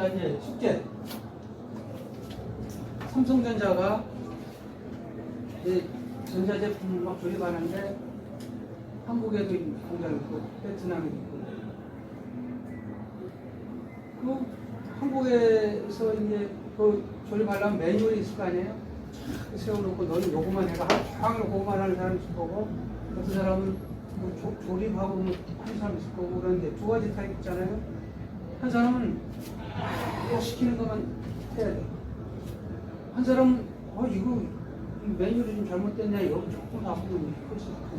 자 이제 숙제. 삼성전자가 이제 전자제품 막 조립하는데 한국에도 공장 있고 베트남에 있고 그 한국에서 이제 그 조립하려면 매뉴얼이 있을 거 아니에요? 세워놓고 너는 요거만 해가 하루 그거만 하는 사람 있을 거고 어떤 사람은 뭐 조, 조립하고 뭐 하는 사람 있을 거고 그런데 두 가지 타입 있잖아요. 한 사람은 뭐 시키는 것만 해야 돼. 한 사람은 어 이거 이 매뉴얼이 좀 잘못됐네 여기 조금 바꾸면 훨씬 좋고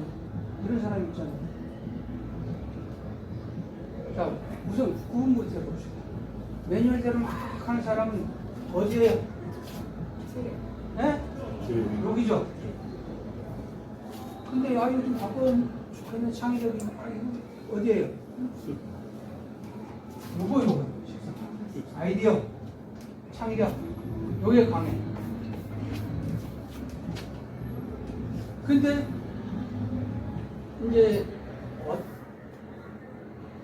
이런 사람이 있잖아요. 자 우선 구분부터 해봅시다. 매뉴얼대로 막 하는 사람은 어디에 예? 여기죠. 근데 야 이거 좀 바꾸면 좋겠는 창의력이 아 이거 어디에요? 요거 아이디어 창의력 여기에 강해. 근데 이제 어,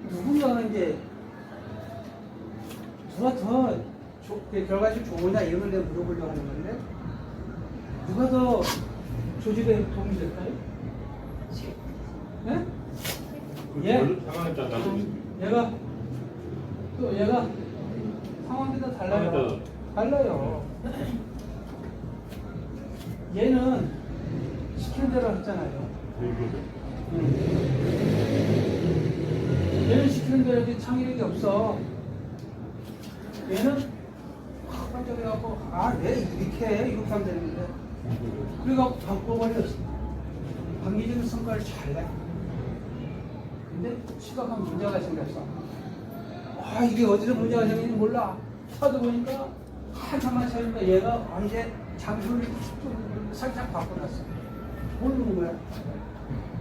누군가는 이제 누가 더 조, 그 결과적 좋으냐 이런 걸 내가 물어보려고 하는 건데 누가 더 조직에 도움이 될까요? 예? 예? 상황에 따라 다르지. 얘가 또 얘가 다 달라요. 상황에 달라요. 얘는 시키는 대로 했잖아요. 얘는 시키는 대로 이렇게 창의력이 없어. 얘는 확 반짝해갖고 아왜 이렇게 해? 이렇게 하면 되는데 그래갖고 바꿔버렸어. 방기적인 성과를 잘 내. 근데 심각한 문제가 생겼어. 아 이게 어디서 문제가 생기는지 몰라. 찾아보니까 한참만 찾으니까 얘가 아, 이제 장소를 좀 살짝 바꿔놨어. 모르는 거야.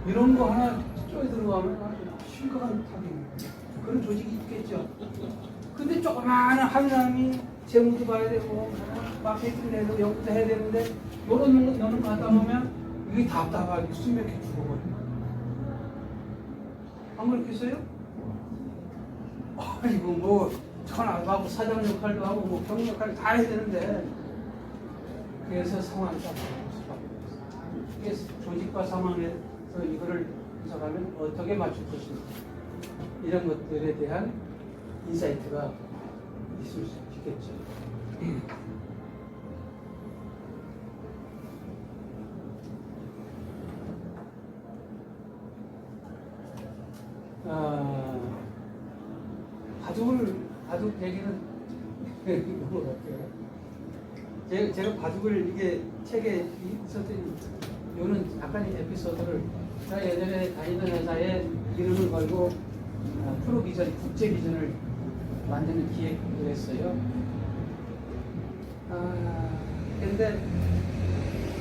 이런 거 하나 쪼에 들어가면 아주 심각한 답이 그런 조직이 있겠죠. 근데 조그마한 한 사람이 재무도 봐야 되고 마케팅 내고 연구도 해야 되는데 이런 거 너는 가다 보면 이게 답답하게 숨막혀 죽어버려. 안 그렇겠어요? 아이고 뭐 전화도 하고 사장 역할도 하고 뭐 경영 역할도 다 해야 되는데 그래서 상황이 딱 이게 조직과 상황에서 이거를 분석하면 어떻게 맞출 것인가 이런 것들에 대한 인사이트가 있을 수 있겠죠. 아, 바둑을 바둑 얘기는 너무 어때요? 제가, 제가 바둑을 이게 책에 있었던 요는 약간의 에피소드를 제가 예전에 다니던 회사에 이름을 걸고 아, 프로 비전, 국제 비전을 만드는 기획을 했어요. 아, 근데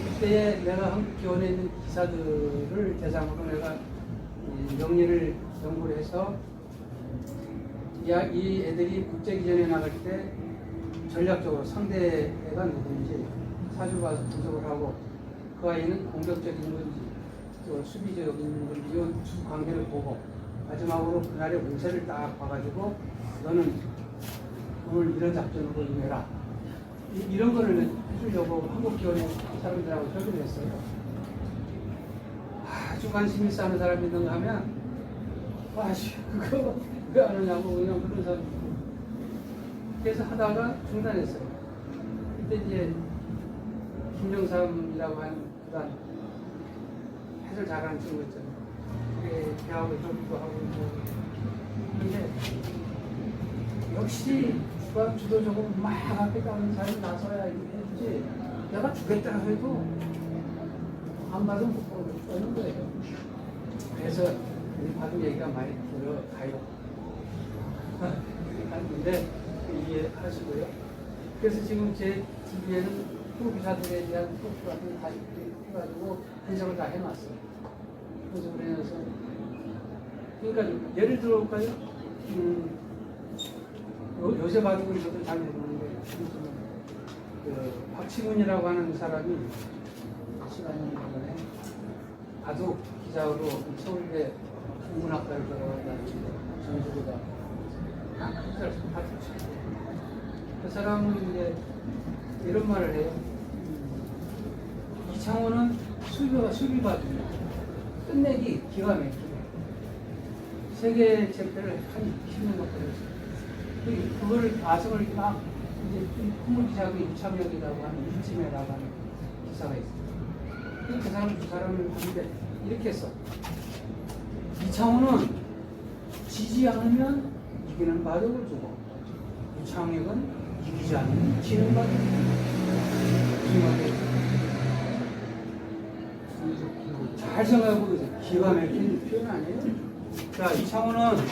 그때 내가 한국 기원에 있는 기사들을 대상으로 내가 이 명리를 연구를 해서 이, 애들이 국제 기전에 나갈 때 전략적으로 상대가 누군지 사주 봐서 분석을 하고 그 아이는 공격적인 건지 또 수비적인 건지 이두 관계를 보고 마지막으로 그날의 운세를 딱 봐가지고 너는 오늘 이런 작전으로 임해라 이- 이런 거를 해주려고 한국 기원의 사람들하고 협의를 했어요. 아주 관심 있어 하는 사람이 있는가 하면 아씨 그거 왜 안 하냐고 그냥 그런 있고 그래서 하다가 중단했어요. 그때 이제 김정삼이라고 하는 그단 해설 잘하는 친구 있잖아요. 그게 대학을 졸업도 하고 있고 근데 역시 주관 주도적으로 막 앞에 가는 사람이 나서야 해주지 내가 주겠다 해도 안 받으면 못 보는 거예요. 그래서 이 바둑 얘기가 많이 들어가요. 하는데 이해하시고요. 그래서 지금 제 TV에는 프로기사들에 대한 토크 같은 거 다시 해가지고 분석을 다 해놨어요. 분석을 해놔서 그러니까 예를 들어볼까요? 음, 요, 요새 바둑은 저도 잘 모르는데 그 박치문이라고 하는 사람이 시간이 이번에 바둑 기자로 서울대 국문학과를 바둑 치고 그 사람은 이제 이런 말을 해요. 이창호는 수비가 수비가 끝내기 기가 막히게 세계 챔피언을 한 20년 넘게 했어요. 그- 그거를 아성을 막 이제 풍물 기사하고 유창혁이라고 하는 일침에 나가는 기사가 있어요. 그 사람 두 사람을 봤는데 이렇게 했어. 이창호는 지지 않으면 이기는 바둑을 두고 유창혁은 이기지 않으면 지는 말이에요? 잘 생각해 보세요. 기가 막힌 표현 아니에요? 자, 이창호는,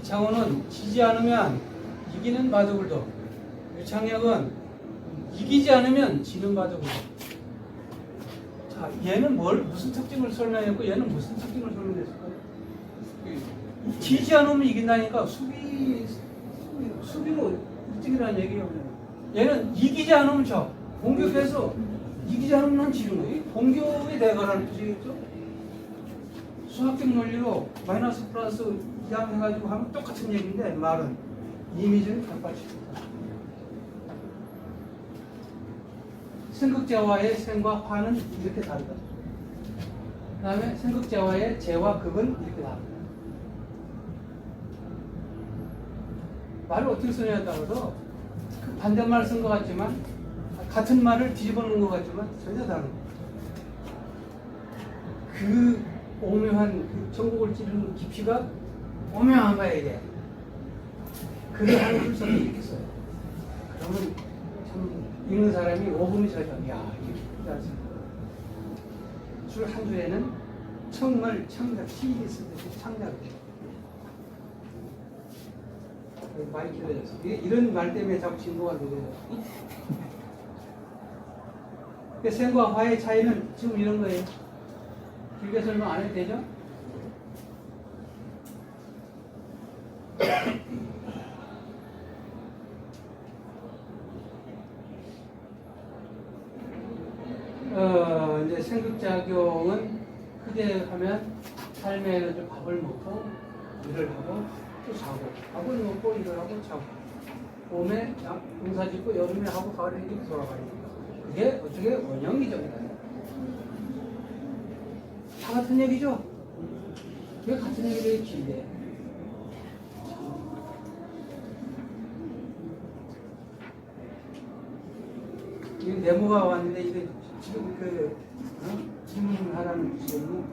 이창호는 지지 않으면 이기는 바둑을 둬. 유창혁은 이기지 않으면 지는 바둑을 둬. 자, 얘는 뭘, 무슨 특징을 설명했고, 얘는 무슨 특징을 설명했을까요? 지지 않으면 이긴다니까 수비, 수비 수비로 1등이라는 얘기예요. 얘는 이기지 않으면 져. 공격해서 이기지 않으면 난 지는 거예요. 공격의 대가라는 뜻이겠죠? 수학적 논리로 마이너스 플러스 이항 해가지고 하면 똑같은 얘기인데 말은 이미지는 격발치다. 생극제와의 생과 화는 이렇게 다르다. 그 다음에 생극제와의 제와 극은 이렇게 다르다. 말을 어떻게 쓰냐에 따라서 그 반대말 쓴것 같지만 같은 말을 뒤집어 놓은 것 같지만 전혀 다른 그 오묘한 그 전국을 찌르는 깊이가 오묘한 거야 이게 글을 하는 풀서는 이렇게 써요. 그러면 참 읽는 사람이 5분이 지나면 야 이게 크다 줄한 줄에는 정말 창작 시인이 쓰듯이 창작을 해요 많이 길어졌어. 이게 이런 말 때문에 자꾸 진도가 늦어요. 그 생과 화의 차이는 지금 이런 거예요. 길게 설명 안 해도 되죠? 어, 이제 생극작용은 크게 하면 삶에 이제 밥을 먹고 일을 하고 또 자고 밥을 먹고 일을 하고 자고 봄에 양- 농사 짓고 여름에 하고 가을에 이렇게 돌아가는 거예요. 그게 어떻게 원형이죠. 다 같은 얘기죠. 왜 같은 얘기를 길게? 이 네모가 왔는데 이게 지금 그 어? 질문하라는 질문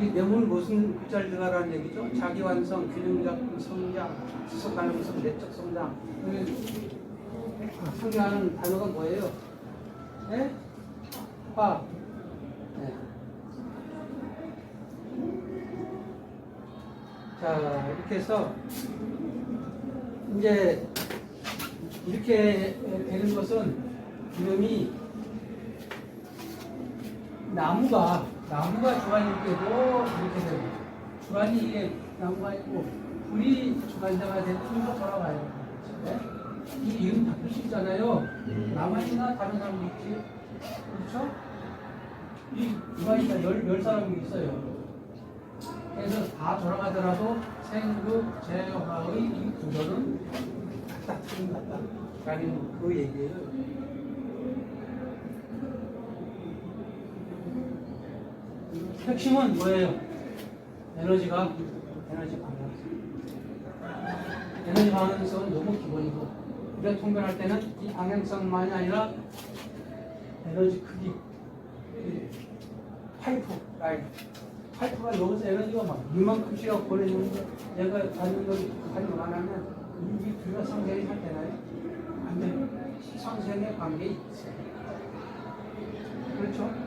이 네모는 무슨 글자를 들어가라는 얘기죠? 자기 완성, 균형적 성장, 지속 가능성, 내적 성장 여기 상징하는 단어가 뭐예요? 네? 화. 네. 자 이렇게 해서 이제 이렇게 되는 것은 이놈이 나무가 나무가 주관일 때도 이렇게 되고 주관이 이게 나무가 있고 불이 주관자가 되도 이거 돌아가요. 네? 이 이름 바뀔 수 있잖아요. 나만 있나 다른 사람도 있지. 그렇죠? 이 있다 열, 열 사람이 있어요. 그래서 다 돌아가더라도 생극 제화의 이 구조는 같다 틀림같다 라는 그 얘기예요. 핵심은 뭐예요? 에너지가 에너지 방향성. 에너지 방향성은 너무 기본이고 우리가 통변할 때는 이 방향성만이 아니라 에너지 크기, 이 파이프 라인. 파이프가 여기서 에너지가 막 이만큼씩 보내주는데 얘가 받는 것이 가지고 안 하면 이 둘과 상생이 잘 되나요? 안 돼요. 상생의 관계에 있어요. 그렇죠?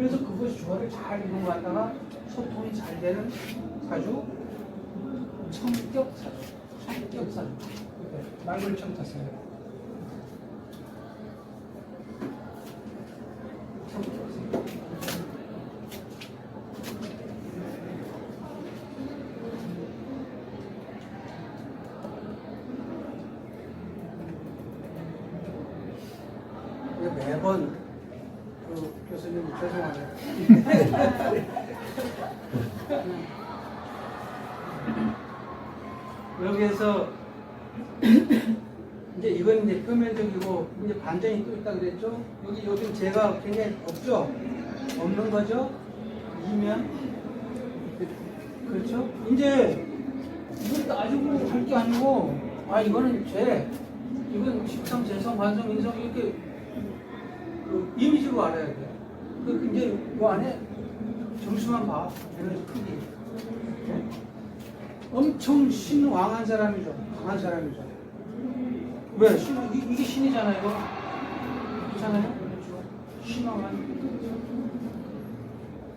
그래서 그것이 조화를 잘 이루고 갔다가 소통이 잘 되는 사주 청격 사주 청격 사주. 네, 말을 청 탔어요. 청격 사주 매번 그 교수님 죄송하네요. 여기에서 이제 이건 이제 표면적이고 이제 반전이 또 있다 그랬죠? 여기 요즘 제가 굉장히 없죠? 없는 거죠? 이면 그렇죠? 이제 이걸 따지고 할 게 아니고 아 이거는 죄 이건 식성, 재성, 관성, 인성 이렇게 그 이미지로 알아야 돼. 그 이제 그 안에 점수만 봐. 에너지 크기. 네? 엄청 신왕한 사람이죠. 강한 사람이죠. 왜? 신, 이, 이게 신이잖아요. 이거. 그렇잖아요. 신왕한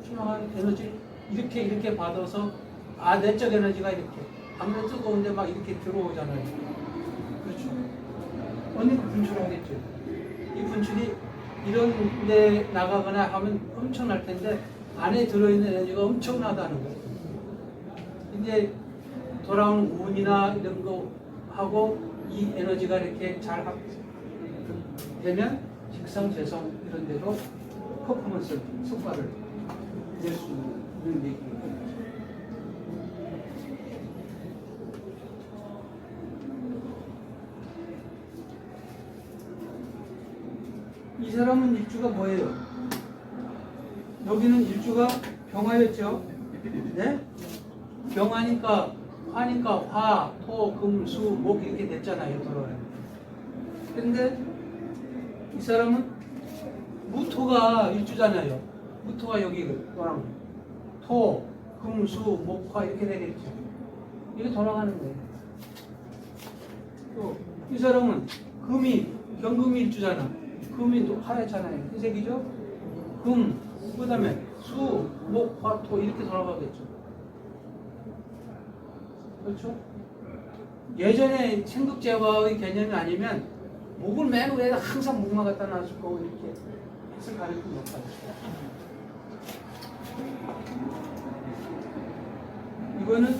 신왕한 에너지 이렇게 이렇게 받아서 아 내적 에너지가 이렇게 아무래도 뜨거운데 막 이렇게 들어오잖아요. 그렇죠. 언니 그 분출하겠죠. 이 분출이 이런 데 나가거나 하면 엄청날 텐데 안에 들어있는 에너지가 엄청나다는 거예요. 이제 돌아오는 운이나 이런 거 하고 이 에너지가 이렇게 잘 합- 되면 직성, 재성 이런 데도 퍼포먼스 성과를 낼 수 있는 얘기입니다. 이 사람은 일주가 뭐예요? 여기는 일주가 병화였죠? 네? 병화니까 화니까 화, 토, 금, 수, 목 이렇게 됐잖아요. 돌아와요. 근데 이 사람은 무토가 일주잖아요. 무토가 여기 너랑 토, 금, 수, 목, 화 이렇게 되겠죠. 이게 돌아가는 거예요. 또 이 사람은 금이 경금이 일주잖아. 금이 또 하얗잖아요. 희색이죠? 금, 그 다음에 수, 목, 화, 토 이렇게 돌아가겠죠. 그렇죠? 예전에 생극제화의 개념이 아니면 목을 맨 위에다 항상 목만 갖다 놔줄 거고 이렇게 해서 가리키면 못하죠. 이거는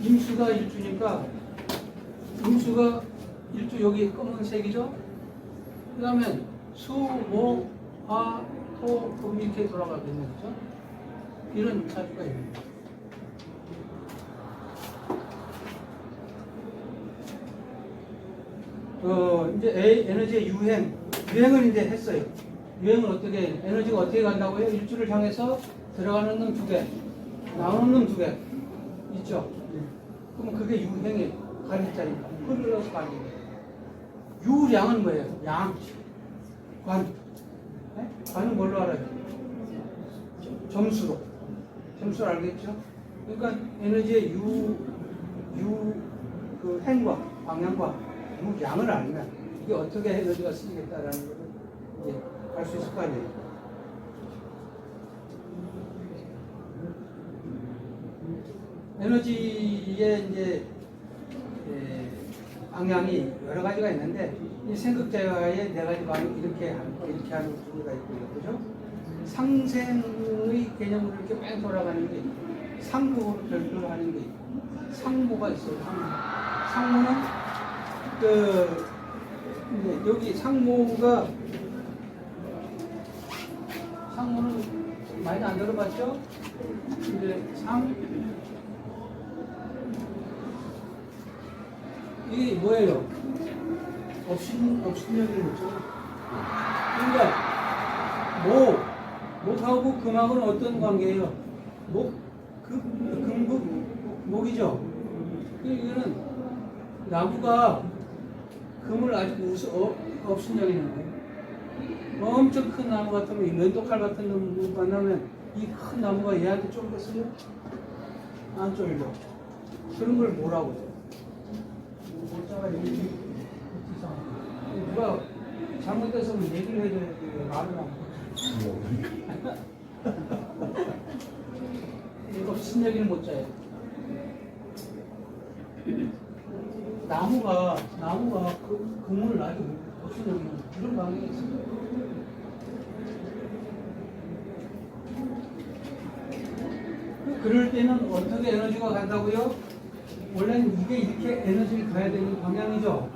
임수가 일주니까 임수가 일주 여기 검은색이죠? 그 다음에 수, 목, 화, 토, 금 이렇게 돌아가겠네 그죠? 이런 차이가 있는 거예요. 어, 이제 에- 에너지의 유행, 유행을 이제 했어요. 유행은 어떻게, 에너지가 어떻게 간다고요? 일주를 향해서 들어가는 놈 두 개, 나오는 놈 두 개. 있죠? 그럼 그게 가리자니까. 흘러서 가는 거예요. 유량은 뭐예요? 양. 관. 네? 관은 뭘로 알아요? 점수로. 점수 알겠죠? 그러니까 에너지의 유, 유, 그 행과, 방향과 유량을 알면 이게 어떻게 에너지가 쓰이겠다라는 것을 이제 알 수 있을 거 아니에요. 에너지의 이제 에, 방향이 여러 가지가 있는데 이 생극제와의 네 가지 방향 이렇게 하는 거, 이렇게 하는 종류가 있고요, 그죠? 상생의 개념으로 이렇게 뺑 돌아가는 게 있고 상부로 별도로 하는 게 있고 상부가 있어요. 상부. 상부는 그 여기 상모가 상모는 많이 안 들어봤죠? 이제 상 이게 뭐예요? 업신 업신여기를 묻죠. 그러니까 목 목하고 금하고는 어떤 관계예요? 목 금, 금국 목이죠. 이거는 나무가 금을 아주 우스, 어, 업신여기는 거예요. 엄청 큰 나무 같으면 이 렌도칼 같은 놈 만나면 이 큰 나무가 얘한테 쫄겠어요? 안 쫄죠. 그런 걸 뭐라고 해요? 여기 이상하네. 누가 잘못돼서 얘기를 해줘야 돼. 말을 안 해. 이거 무슨 얘기를 못 짜요. 나무가 나무가 그 그물을 무슨 얘기는 이런 방향이 있어요. 그럴 때는 어떻게 에너지가 간다고요? 원래는 이게 이렇게 에너지를 가야 되는 방향이죠.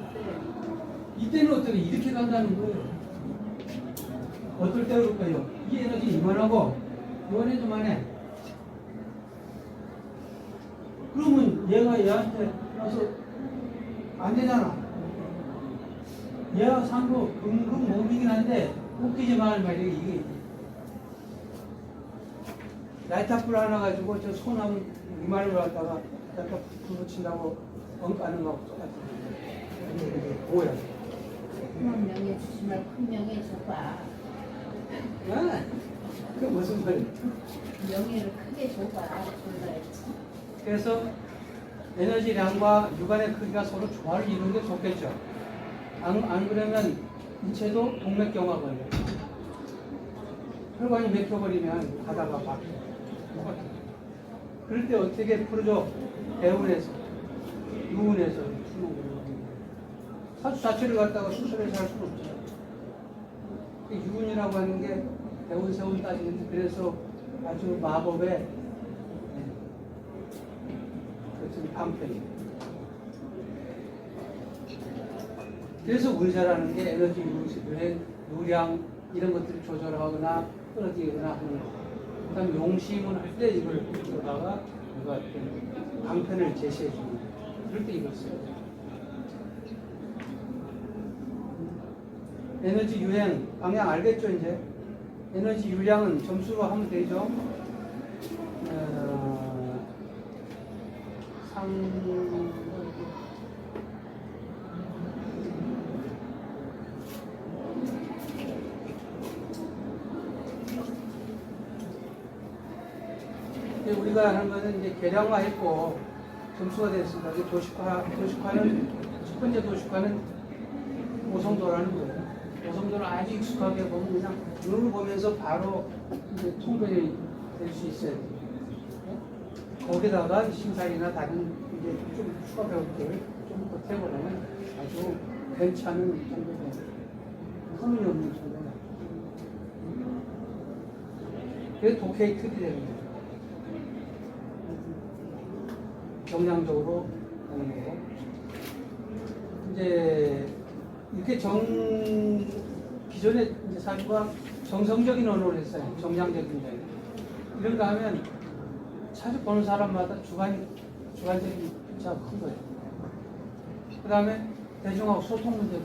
이때는 어떻게 이렇게 간다는 거예요. 어떨 때 그럴까요? 이 에너지 이만하고 이번에 좀만해. 그러면 얘가 얘한테 야 그래서 안 되잖아. 얘가 상부 금금 몸이긴 한데 웃기지만 말이야 이게 라이터불 하나 가지고 저 소나무 이마를 갖다가 약간 불 붙인다고 엉까는 거하고 똑같아. 근데 이게 뭐야? 큰 명예 주지 말고 큰 명예 줘봐. 아, 그 무슨 말이야? 명예를 크게 줘봐. 졸라야지. 그래서 에너지량과 육안의 크기가 서로 조화를 이루는 게 좋겠죠. 안, 안 그러면 인체도 동맥경화 걸려. 혈관이 맥혀버리면 가다가 막 똑같아. 그럴 때 어떻게 풀어줘? 배운에서, 유운에서 거예요. 사주 자체를 갖다가 수술해서 할 수는. 그 유운이라고 하는 게 배운 세운 따지는데 그래서 아주 마법의 네, 그것은 방편이. 그래서 의사라는 게 에너지 유해, 누량 이런 것들을 조절하거나 끌어들이거나 하는 거. 그 다음에 용심을 할때 이걸 들어다가 이거 방편을 제시해 주는 거. 그럴 때 이걸 써요. 에너지 유행 방향 알겠죠 이제? 에너지 유량은 점수로 하면 되죠. 어, 상 이제 우리가 계량화했고 점수가 됐습니다. 이제 도식화, 도식화는 첫 번째 도식화는 오성도라는 거예요. 오성도를 아주 익숙하게 보면 그냥 눈을 보면서 바로 이제 통변이 될 수 있어야 돼요. 네? 거기다가 심사이나 다른 이제 좀 추가 배울게 좀 보태보려면 아주 괜찮은 정도가 소문이 없는 정도가 그게 독해의 틀이 거 정량적으로 하는 거고 이제 이렇게 정 기존에 이제 사주가 정성적인 언어를 했어요. 정량적인 거 이런 거 하면 사주 보는 사람마다 주관 주관적인 편차가 큰 거예요. 그 다음에 대중하고 소통 문제도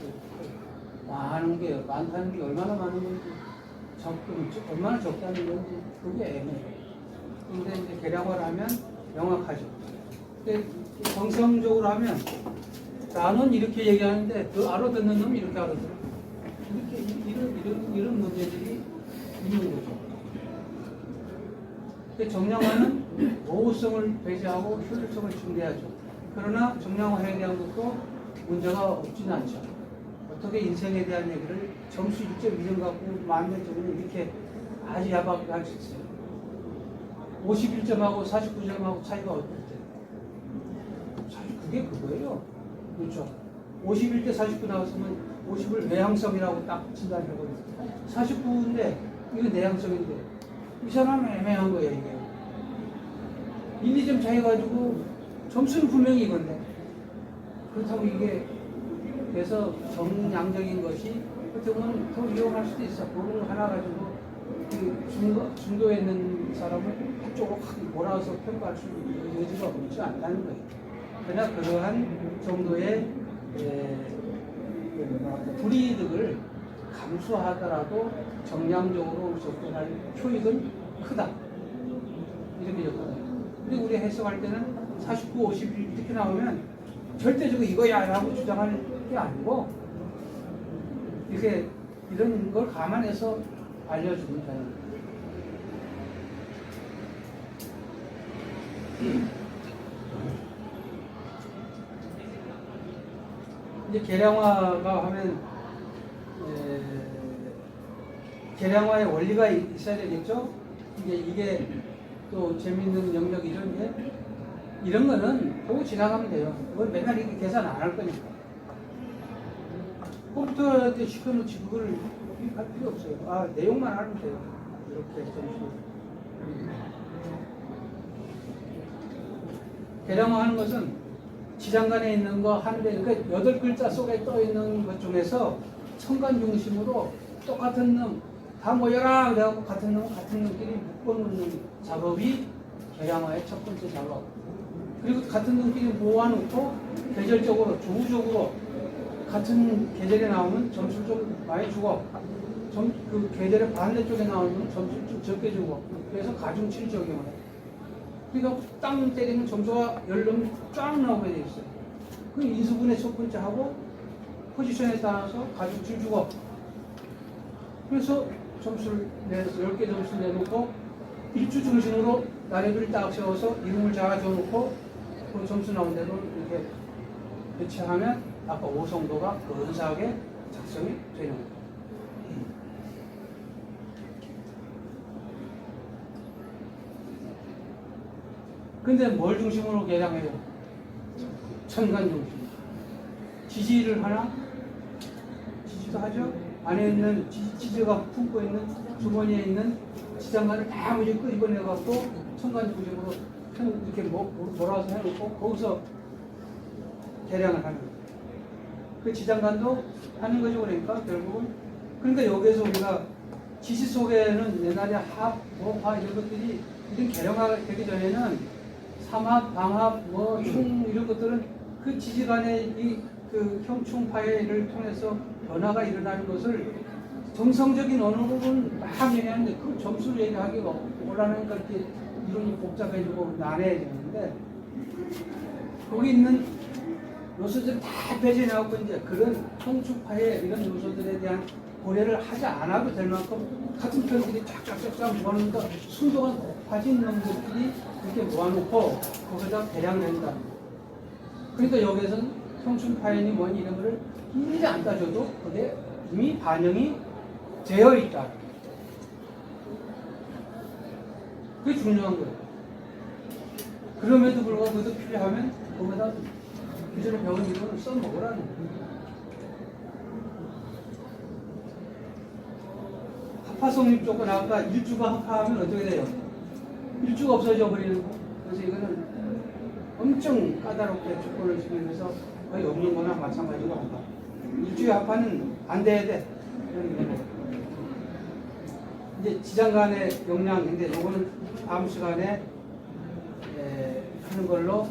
많은 게 많다는 게 얼마나 많은 건지 적금 얼마나 적다는 건지 그게 애매해요. 근데 이제 계량화를 하면 명확하죠. 근데 정성적으로 하면 나는 이렇게 얘기하는데 그 알아듣는 놈이 이렇게 알아들어. 이렇게 이- 이런 이런 이런 문제들이 있는 거죠. 정량화는 모호성을 배제하고 효율성을 증대하죠. 그러나 정량화에 대한 것도 문제가 없지는 않죠. 어떻게 인생에 대한 얘기를 점수 6점 2점 갖고 만점 점은 이렇게 아주 야박하게 할 수 있어요. 51점하고 49점하고 차이가? 사실 그게 그거예요. 그렇죠. 51대 49 나왔으면 50을 외향성이라고 딱 진단해버렸어요. 49인데 이거 내향성인데 이 사람은 애매한 거예요 이게. 1, 2점 차이 가지고 점수는 분명히 이건데 그렇다고 이게 그래서 정량적인 것이 어떻게 보면 더 이용할 수도 있어. 그걸 하나 가지고 그 중도, 중도에 있는 사람을 한쪽으로 확 몰아서 평가할 수 있는 여지가 없지 않다는 거예요. 그러나 그러한 정도의 에, 그 뭐랄까, 불이득을 감수하더라도 정량적으로 접근할 효익은 크다. 이렇게 접근해요. 근데 우리 해석할 때는 49, 51 이렇게 나오면 절대적으로 이거야 라고 주장할 게 아니고 이렇게 이런 걸 감안해서 알려주는 거예요. 이제 계량화가 하면 에, 계량화의 원리가 이- 있어야 되겠죠? 이게 이게 또 재밌는 영역이죠. 이제 이런 거는 보고 지나가면 돼요. 그건 맨날 이렇게 계산 안 할 거니까. 컴퓨터한테 시켜놓지 그걸 할 필요 없어요. 아 내용만 하면 돼요. 이렇게 점수. 계량화하는 것은 지장간에 있는 거 하는데 그러니까 여덟 글자 속에 떠 있는 것 중에서 천간 중심으로 똑같은 놈 다 모여라 그래갖고 같은 놈 같은 놈끼리 묶어놓는 작업이 계량화의 첫 번째 작업. 그리고 같은 등끼리 모아놓고 계절적으로 조우적으로 같은 계절에 나오면 점수를 좀 많이 주고 점, 그 계절의 반대쪽에 나오면 점수를 좀 적게 주고 그래서 가중치를 적용을 해요. 그러니까 땅 때리면 점수가 열름 쫙 나오게 돼 있어요. 그 인수분해 첫 번째 하고 포지션에 따라서 가중치를 주고 그래서 점수를 내서 10개 점수를 내놓고 일주 중심으로 나래들을 딱 세워서 이름을 잡아줘놓고 그 점수 나온 대로 이렇게 배치하면 아까 오성도가 근사하게 작성이 되는 거예요. 근데 뭘 중심으로 계량해요? 천간 중심. 지지를 하나? 지지도 하죠? 안에 있는 지, 지지 가 품고 있는 주머니에 있는 지장간을 다 무지 끄집어내갖고 천간 중심으로 편- 이렇게 모- 몰아서 해놓고 거기서 계량을 하는 거예요. 그 지장간도 하는 거죠. 그러니까 결국은. 그러니까 여기에서 우리가 지시 속에는 옛날에 합, 모화 이런 것들이 이런 계량화가 되기 전에는 삼합, 방합, 뭐, 충 이런 것들은 그 지지간의 이그 형충 파해를 통해서 변화가 일어나는 것을 정성적인 어느 부분 막 얘기하는데 그 점수를 얘기하기가 곤란하니까 이렇게 이론이 복잡해지고 난해해지는데 거기 있는 요소들을 다 배제해갖고 이제 그런 형충파해 이런 요소들에 대한 고려를 하지 않아도 될 만큼 같은 편들이 쫙쫙쫙쫙 모아놓으니까 순도가 높아진 놈들끼리 이렇게 모아놓고 거기다 대량된다. 그러니까 여기에서는 형충파해니 뭐니 이런 거를 일일이 안 따져도 그게 이미 반영이 되어 있다. 그게 중요한 거예요. 그럼에도 불구하고 그것도 필요하면 거기다 기존에 배운 이론을 써먹으라는 거예요. 합파 성립 조건 아까 일주가 합파하면 어떻게 돼요? 일주가 없어져 버리는 거. 그래서 이거는 엄청 까다롭게 조건을 지키면서 거의 없는 거나 마찬가지로 한다. 일주의 합파는 안 돼야 돼. 이제 지장 간의 역량인데 요거는 다음 시간에 에, 하는 걸로